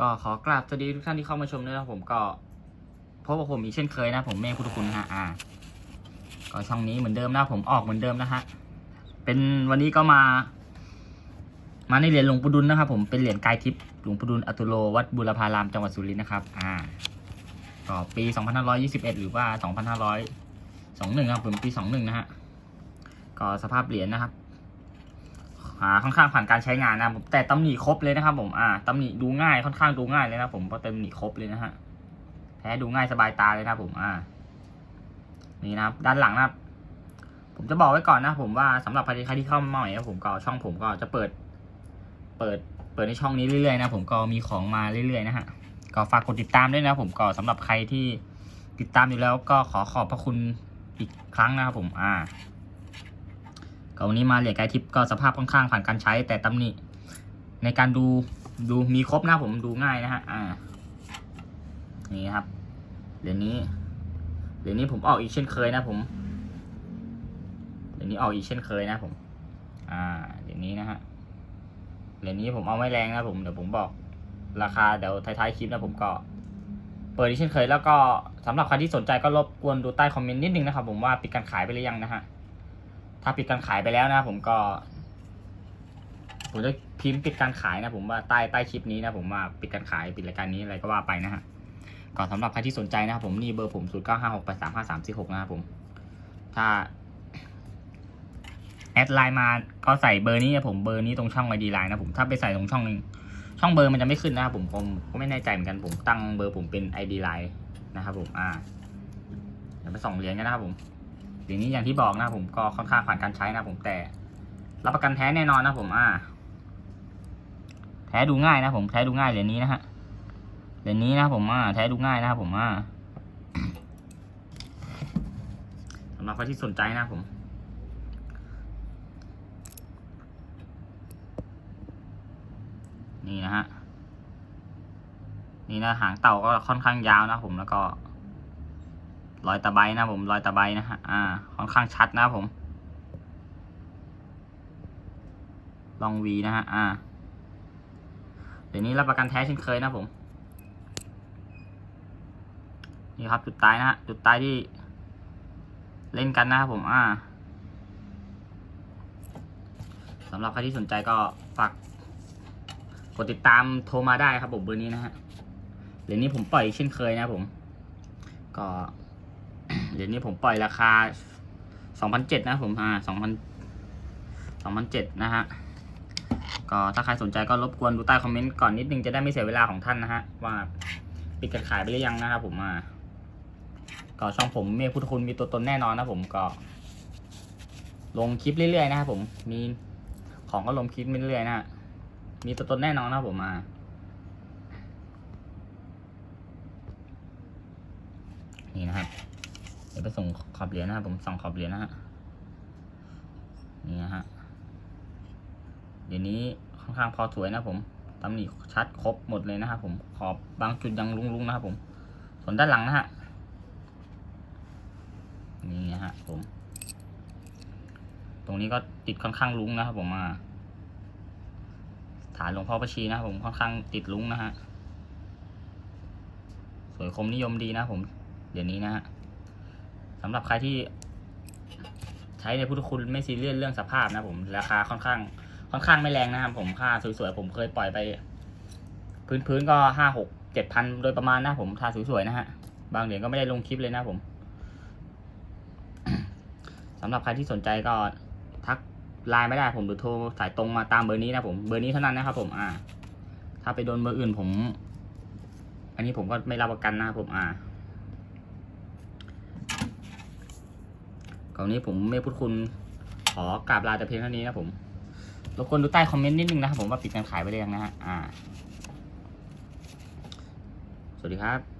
ก็ขอกราบสวัสดีทุกท่านที่เข้ามาชมด้วยนะครับผมก็พบกับผมอีกเช่นเคยนะ ผมเมฆพุทธคุณนะฮะอ่าก็ช่องนี้เหมือนเดิมนะผมออกเหมือนเดิมนะฮะเป็นวันนี้ก็มา มาในเหรียญหลวงปู่ดุลนะครับ ผมเป็นเหรียญกายทิพย์หลวงปู่ดุลอตุโลวัดบุรพารามจังหวัดสุรินทร์นะครับ อ่าก็ปี 2521 หรือว่า 2521ครับผมปี 21 นะฮะก็สภาพเหรียญนะครับ หาค่อนข้างผ่านการใช้งานนะผมแต่ตำหนิครบเลยนะครับ ผมอ่าตำหนิดูง่ายค่อนข้างดูง่ายเลยนะผมเพราะตำหนิครบเลยนะฮะแท้ดูง่ายสบายตาเลยนะผมอ่า นี่นะครับ ด้านหลังนะครับ ผมจะบอกไว้ก่อนนะผมว่าสำหรับใครที่เข้ามาใหม่นะผมก็ช่องผมก็จะเปิด เปิดเปิดในช่องนี้เรื่อยๆนะผมก็มีของมาเรื่อยๆนะฮะก็ฝากกดติดตามด้วยนะผมก็สำหรับใครที่ติดตามอยู่แล้วก็ขอขอบพระคุณอีกครั้งนะครับผม อ่า วันนี้มาเหรียญกายทิพย์ก็สภาพค่อนข้างผ่านการใช้แต่ตำหนิในการดูดูมีครบนะผมดูง่ายนะฮะอ่านี่ครับเหรียญนี้เหรียญนี้ผมออกอีกเช่นเคยนะผมเหรียญนี้ออกอีกเช่นเคยนะผม อ่าเหรียญนี้นะฮะเหรียญนี้ผมเอาไม่แรงนะผมเดี๋ยวผมบอกราคาเดี๋ยวท้ายๆคลิปนะผมก็เปิดอีกเช่นเคยแล้วก็สำหรับใครที่สนใจก็รบกวนดูใต้คอมเมนต์นิดนึงนะครับผมว่าปิดการขายไปหรือยังนะฮะ ถ้าปิดการขายไปแล้วนะผมก็ ผมจะพิมพ์ปิดการขายนะ ผมว่าใต้ใต้คลิปนี้นะ ผมว่าปิดการขายปิดรายการนี้อะไรก็ว่าไปนะฮะก่อนสำหรับใครที่สนใจนะครับผมนี่เบอร์ผมศูนย์เก้าห้าหกแปดสามห้าสามสี่หกนะครับผม ถ้าแอดไลน์มาก็ใส่เบอร์นี้นะผมเบอร์นี้ตรงช่องไอดีไลน์นะผมถ้าไปใส่ตรงช่องนึงช่องเบอร์มันจะไม่ขึ้นนะครับผมผมก็ไม่แน่ใจเหมือนกันผมตั้งเบอร์ผมเป็นไอดีไลน์นะครับผมอ่าเดี๋ยวไปส่องเหรียญกันนะครับผม สีนี้อย่างที่บอกนะผมก็ค่อนข้างผ่านการใช้นะผมแต่ รับประกันแท้แน่นอนนะผมอ่า แท้ดูง่ายนะผมแท้ดูง่ายเหรียญนี้นะฮะเหรียญนี้นะผมอ่าแท้ดูง่ายนะผมอ่าสำหรับใครที่สนใจนะผมนี่นะฮะ นี่นะหางเต่าก็ค่อนข้างยาวนะผมแล้วก็ รอยตะไบนะผมรอยตะไบนะฮะอ่า ค่อนข้างชัดนะผม ลองวีนะฮะอ่าเดี๋ยวนี้รับประกันแท้เช่นเคยนะผม นี่ครับจุดตายนะฮะจุดตายที่ เล่นกันนะครับผมอ่าสำหรับใครที่สนใจก็ฝากกดติดตามโทรมาได้ครับผมเบอร์นี้นะฮะเดี๋ยวนี้ผมปล่อยเช่นเคยนะผม ก็ เดี๋ยวนี้ผมปล่อยราคา2,007นะผมอ่า2,000 2,007นะฮะ ก็ถ้าใครสนใจก็รบกวนดูใต้คอมเมนต์ก่อนนิดนึงจะได้ไม่เสียเวลาของท่านนะฮะ ว่าปิดการขายไปหรือยังนะครับผมอ่าก็ช่องผมเมฆพุทธคุณมีตัวตนแน่นอนนะผมก็ ลงคลิปเรื่อยๆนะครับผมมีของก็ลงคลิปเรื่อยๆนะฮะมีตัวตนแน่นอนนะครับผมอ่า นี่นะครับ เดี๋ ยวไปส่งขอบเหรียญนะครับผมส่องขอบเหรียญนะฮะนี่นะฮะเดี๋ยวนี้ค่อนข้างพอสวยนะผมตำหนิชัดครบหมดเลยนะครับผมขอบบางจุดยังลุงๆนะครับผม ส่วนด้านหลังนะฮะนี่นะฮะผม ตรงนี้ก็ติดค่อนข้างลุงนะครับผมมาฐานหลวงพ่อประชีนะครับผมค่อนข้างติดลุงนะฮะสวยคมนิยมดีนะผม เดี๋ยวนี้นะฮะ สำหรับใครที่ใช้ในพุทธคุณไม่ซีเรียสเรื่องสภาพนะผม ราคาค่อนข้าง ค่อนข้างไม่แรงนะครับผมค่าสวยๆผมเคยปล่อยไป พื้นๆก็ห้าหกเจ็ดพันโดยประมาณนะผมค่าสวยๆนะฮะ บางเหรียญก็ไม่ได้ลงคลิปเลยนะผมสำหรับใครที่สนใจก็ทักไลน์ไม่ได้ผมหรือโทรสายตรงมาตามเบอร์นี้นะผมเบอร์นี้เท่านั้นนะครับผมอ่า ถ้าไปโดนเบอร์อื่นผม อันนี้ผมก็ไม่รับประกันนะครับผมอ่า ก่อนนี้ผมไม่พูดคุณขอกราบลาแต่เพียงเท่านี้นะผมรบกวนดูใต้คอมเมนต์นิดนึงนะครับผมว่าปิดการขายไปหรือยังนะฮะอ่า สวัสดีครับ